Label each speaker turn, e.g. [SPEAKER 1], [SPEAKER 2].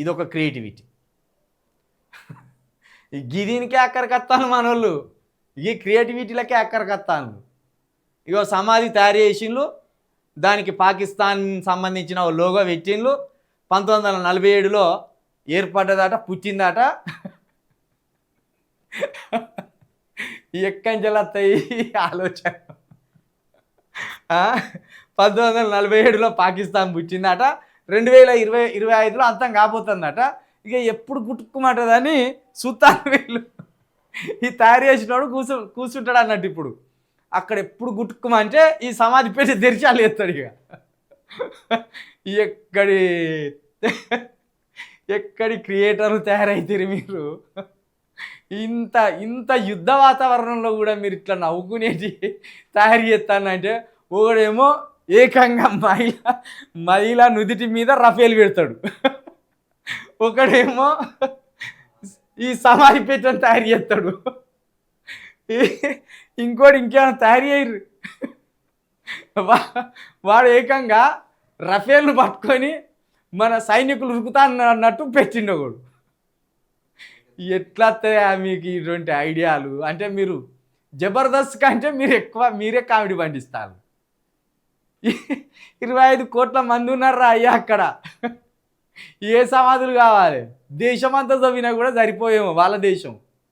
[SPEAKER 1] ఇదొక క్రియేటివిటీ. ఈ గిదీనికే అక్కడికత్తాను మన వాళ్ళు ఈ క్రియేటివిటీలకే అక్కడికత్తాను ఇగో సమాధి తయారు చేసిండ్రు దానికి పాకిస్తాన్ సంబంధించిన ఓ లోగో పెట్టిండ్రు పంతొమ్మిది వందల నలభై ఏడులో ఏర్పడ్డదట పుట్టిందట. ఎక్కంచెలత్తాయి ఆలోచన. పంతొమ్మిది వందల నలభై ఏడులో పాకిస్తాన్ పుట్టిందట. రెండు వేల ఇరవై ఇరవై ఐదులో అంతం కాబోతుందట. ఇక ఎప్పుడు గుట్టుకుమంటదని చూస్తాను వీళ్ళు ఈ తయారు చేసినోడు కూర్చో కూర్చుంటాడు అన్నట్టు ఇప్పుడు. అక్కడ ఎప్పుడు గుట్టుకుమంటే ఈ సమాధి పెట్టి తెరిచాలు ఎత్తాడు ఇక. ఎక్కడి ఎక్కడి క్రియేటర్లు తయారైతారు మీరు? ఇంత ఇంత యుద్ధ వాతావరణంలో కూడా మీరు ఇట్లా నవ్వుకునేది తయారు చేస్తానంటే ఒకడేమో ఏకంగా మహిళ మహిళ నుదిటి మీద రఫేల్ పెడతాడు. ఒకడేమో ఈ సమాధి పీఠం తయారు చేస్తాడు. ఇంకోటి ఇంకేమైనా తయారు చేయరు. వాడు ఏకంగా రఫేల్ను పట్టుకొని మన సైనికులు ఉరుకుతా అన్నట్టు పెట్టిండు ఒకడు. ఎట్లా మీకు ఇటువంటి ఐడియాలు? అంటే మీరు జబర్దస్త్ కంటే మీరు ఎక్కువ మీరే కామెడీ పండిస్తారు. ఇరవై ఐదు కోట్ల మంది ఉన్నారా అయ్యా అక్కడ. ఏ సమాధులు కావాలి? దేశం అంతా చదివినా కూడా సరిపోయేమో వాళ్ళ దేశం.